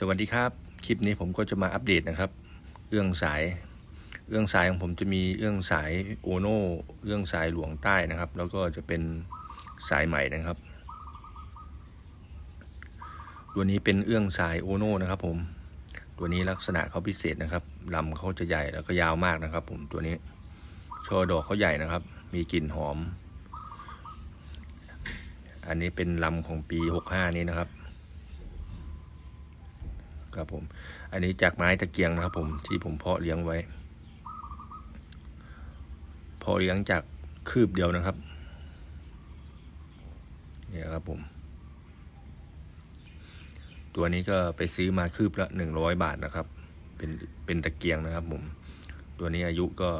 สวัสดีครับ คลิปนี้ผมก็จะมาอัปเดตนะครับ เอื้องสาย เอื้องสายของผมจะมีเอื้องสายโอโน่เอื้องสายหลวงใต้นะครับ แล้วก็จะเป็นสายใหม่นะครับ ตัวนี้เป็นเอื้องสายโอโน่นะครับ ผม ตัวนี้ลักษณะเขาพิเศษนะครับลำเขาจะใหญ่แล้วก็ยาวมากนะครับ ผมตัวนี้ช่อดอกเขาใหญ่นะครับ มีกลิ่นหอม อันนี้เป็นลำของปีหกห้านี้นะครับ ครับผม อันนี้จากไม้ตะเกียงนะครับ ผมที่ผมเพาะเลี้ยงไว้ เพาะเลี้ยงจากคืบเดียวนะครับเนี่ยครับผม ตัวนี้ก็ไปซื้อมาคืบละหนึ่งร้อยบาทนะครับ เป็นเป็นตะเกียงนะครับ ผม ตัวนี้อายุก็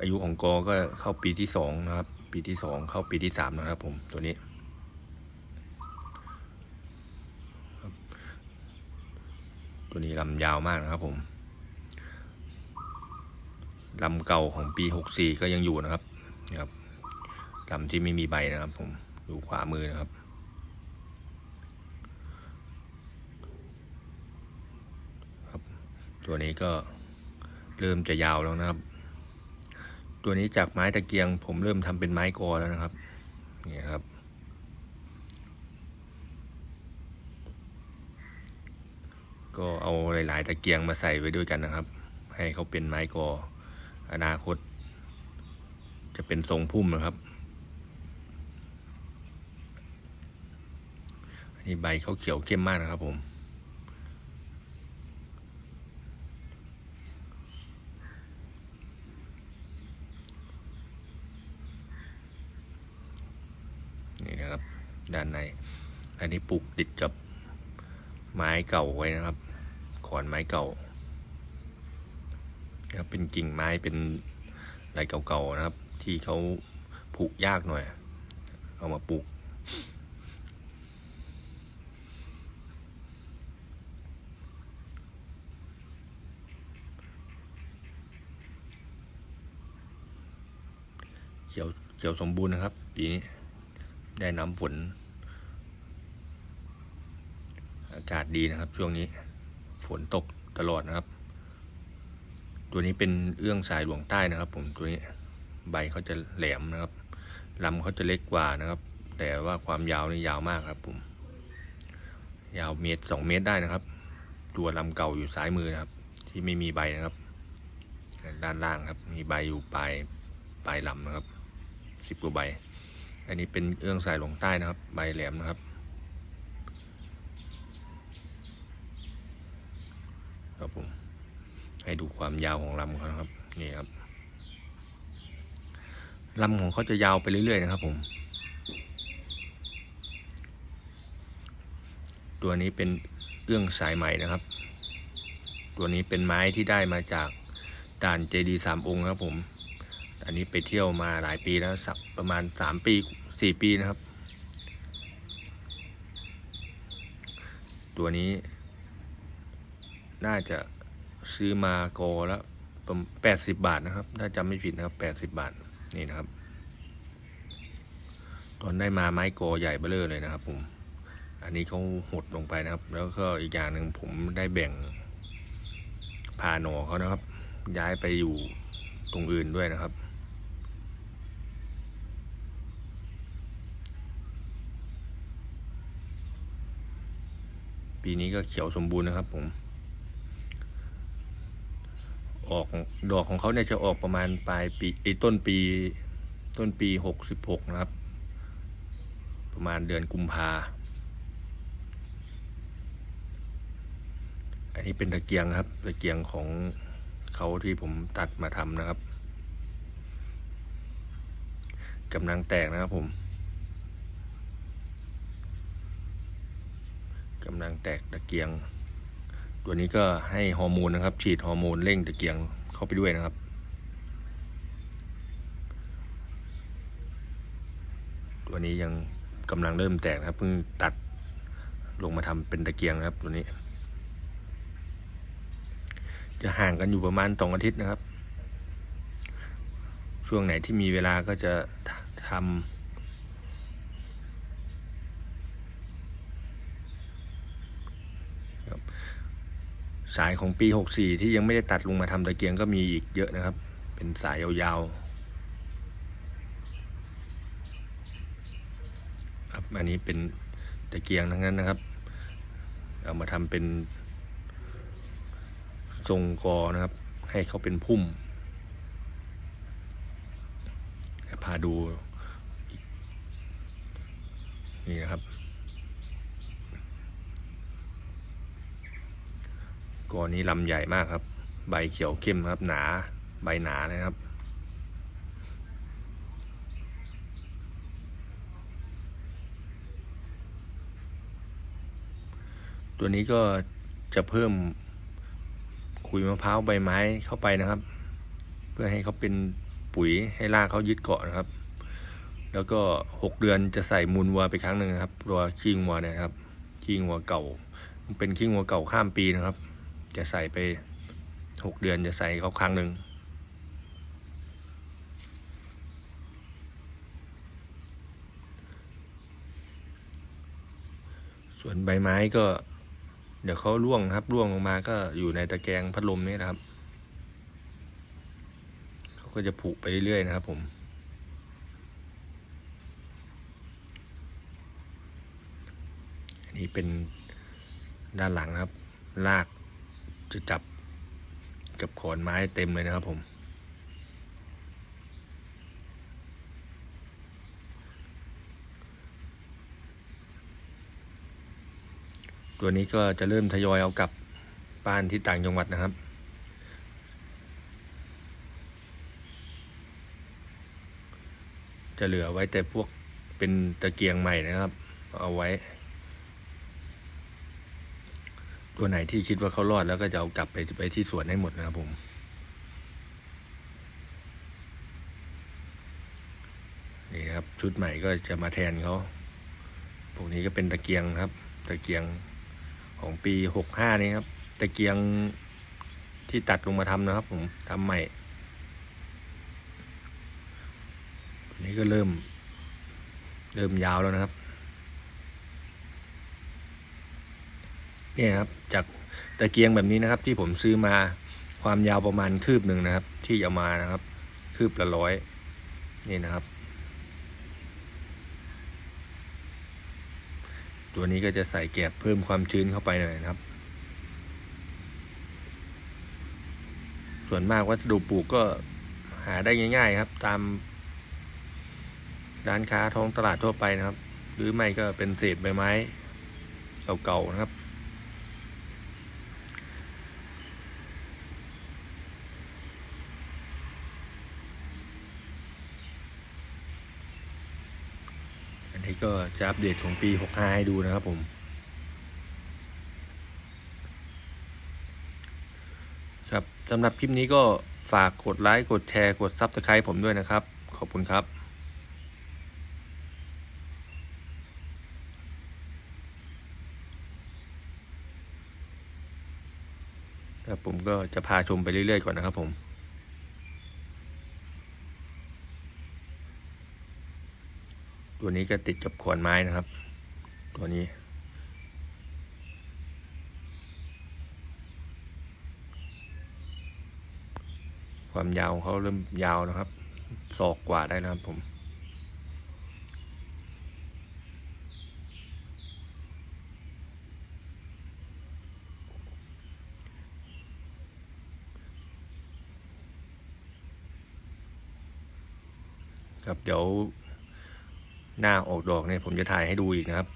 อายุของกอก็เข้าปีที่สองนะครับ ปีที่สองเข้าปีที่สามนะครับ ผมตัวนี้ ตัวนี้ลำยาวมากนะครับผมลำเก่าของปีหกสี่ก็ยังอยู่นะครับนี่ครับลำที่ไม่มีใบนะครับ ผมอยู่ขวามือนะครับ ครับ ตัวนี้ก็เริ่มจะยาวแล้วนะครับ ตัวนี้จากไม้ตะเกียง ผมเริ่มทำเป็นไม้กอแล้วนะครับนี่ครับ ก็เอาหลาย ๆ ตะเกียงมาใส่ไว้ด้วยกันนะครับ ให้เขาเป็นไม้กออนาคต จะเป็นทรงพุ่มนะครับอันนี้ใบเขาเขียวเข้มมากนะครับผมนี่นะครับ ด้านใน อันนี้ปลูกติดกับไม้เก่าไว้นะครับ ขอนไม้เก่านะครับเป็นกิ่งไม้เป็นอะไรเก่าๆนะครับ ที่เขาผูกยากหน่อย เอามาปลูกเขียวเขียวสมบูรณ์นะครับปีนี้ได้น้ำฝน อากาศดีนะครับช่วงนี้ ฝนตกตลอดนะครับ ตัวนี้เป็นเอื้องสายหลวงใต้นะครับ ผมตัวนี้ใบเขาจะแหลมนะครับลำเขาจะเล็กกว่านะครับ แต่ว่าความยาวนี่ยาวมากครับ ผม ยาวเมตรสองเมตรได้นะครับ ตัวลำเก่าอยู่ซ้ายมือนะครับ ที่ไม่มีใบนะครับ ด้านล่างครับ มีใบอยู่ปลายปลายลำนะครับสิบกว่าใบ อันนี้เป็นเอื้องสายหลวงใต้นะครับ ใบแหลมนะครับ ครับผม ให้ดูความยาวของลำเขาครับ นี่ครับลำของเขาจะยาวไปเรื่อยๆนะครับผม ตัวนี้เป็นเอื้องสายใหม่นะครับ ตัวนี้เป็นไม้ที่ได้มาจากด่านเจดีสามองค์ครับผม อันนี้ไปเที่ยวมาหลายปีแล้วสักประมาณสามปีสี่ปีนะครับ ตัวนี้ น่าจะซื้อมาโกแล้วแปดสิบบาทนะครับ ถ้าจำไม่ผิดนะครับแปดสิบบาทนี่นะครับ ตอนได้มาไม้โกใหญ่เบ้อเร่อเลยนะครับ ผม อันนี้เขาหดลงไปนะครับ แล้วก็อีกอย่างหนึ่งผมได้แบ่งพาหนอเขานะครับ ย้ายไปอยู่ตรงอื่นด้วยนะครับปีนี้ก็เขียวสมบูรณ์นะครับผม ออกดอกของเขาเนี่ยจะออกประมาณปลายปีไอ้ต้นปี ต้นปีหกสิบหกนะครับ ประมาณเดือนกุมภาอันนี้เป็นตะเกียงครับตะเกียงของเขาที่ผมตัดมาทำนะครับกำลังแตกนะครับผมกำลังแตกตะเกียง ตัวนี้ก็ให้ฮอร์โมนนะครับ ฉีดฮอร์โมนเร่งตะเกียงเข้าไปด้วยนะครับ ตัวนี้ยังกำลังเริ่มแตกนะครับเพิ่งตัดลงมาทำเป็นตะเกียงนะครับ ตัวนี้ จะห่างกันอยู่ประมาณสองอาทิตย์นะครับ ช่วงไหนที่มีเวลาก็จะทำครับ สายของปีหกสี่ที่ยังไม่ได้ตัดลงมาทำตะเกียงก็มีอีกเยอะนะครับ เป็นสายยาวๆครับอันนี้เป็นตะเกียงทั้งนั้นนะครับ เอามาทำเป็นทรงกอนะครับ ให้เขาเป็นพุ่มพาดู นี่นะครับ กอนี้ลำใหญ่มากครับ ใบเขียวเข้มครับ หนา ใบหนานะครับ ตัวนี้ก็จะเพิ่มขุยมะพร้าวใบไม้เข้าไปนะครับ เพื่อให้เขาเป็นปุ๋ยให้รากเขายึดเกาะนะครับ แล้วก็หกเดือนจะใส่มูลวัวไปครั้งหนึ่งนะครับตัวขี้งัวเนี่ยครับขี้งัวเก่ามันเป็นขี้งัวเก่าข้ามปีนะครับ จะใส่ไปหกเดือนจะใส่เขาครั้งหนึ่งส่วนใบไม้ก็ เดี๋ยวเขาร่วงครับร่วงลงมาก็อยู่ในตะแกรงพัดลมนี่นะครับเขาก็จะผุไปเรื่อยๆนะครับผมอันนี้เป็นด้านหลังครับลาก จะจับกับขอนไม้เต็มเลยนะครับผม ตัวนี้ก็จะเริ่มทยอยเอากลับบ้านที่ต่างจังหวัดนะครับจะเหลือไว้แต่พวกเป็นตะเกียงใหม่นะครับ เอาไว้ ตัวไหนที่คิดว่าเขารอดแล้วก็จะเอากลับไปไปที่สวนให้หมดนะครับผมนี่นะครับ ชุดใหม่ก็จะมาแทนเขาพวกนี้ก็เป็นตะเกียงครับ ตะเกียงของปีหกห้านี่ครับ ตะเกียงที่ตัดลงมาทำนะครับ ผมทำใหม่นนี้ก็เริ่ม เริ่มยาวแล้วนะครับ เนี่ยครับจากตะเกียงแบบนี้นะครับ ที่ผมซื้อมาความยาวประมาณคืบหนึ่งนะครับ ที่เอามานะครับ คืบละร้อยนี่นะครับ ตัวนี้ก็จะใส่แกบเพิ่มความชื้นเข้าไปหน่อยนะครับ ส่วนมากวัสดุปลูกก็หาได้ง่าย ๆ ครับ ตามร้านค้าท้องตลาดทั่วไปนะครับ หรือไม่ก็เป็นเศษใบไม้เก่าๆนะครับ นนี้ก็จะอัปเดตของปี 65 ให้ดูนะครับผม ครับสำหรับคลิปนี้ก็ฝากกดไลค์ กดแชร์ กด Subscribe ผมด้วยนะครับ ขอบคุณครับครับผมก็จะพาชมไปเรื่อยๆก่อนนะครับผม ตัวนี้ก็ติดกับขอนไม้นะครับ ตัวนี้ ความยาวเขาเริ่มยาวนะครับศอกกว่าได้นะครับผมครับเดี๋ยว หน้าออกดอกเนี่ยผมจะถ่ายให้ดูอีกนะครับ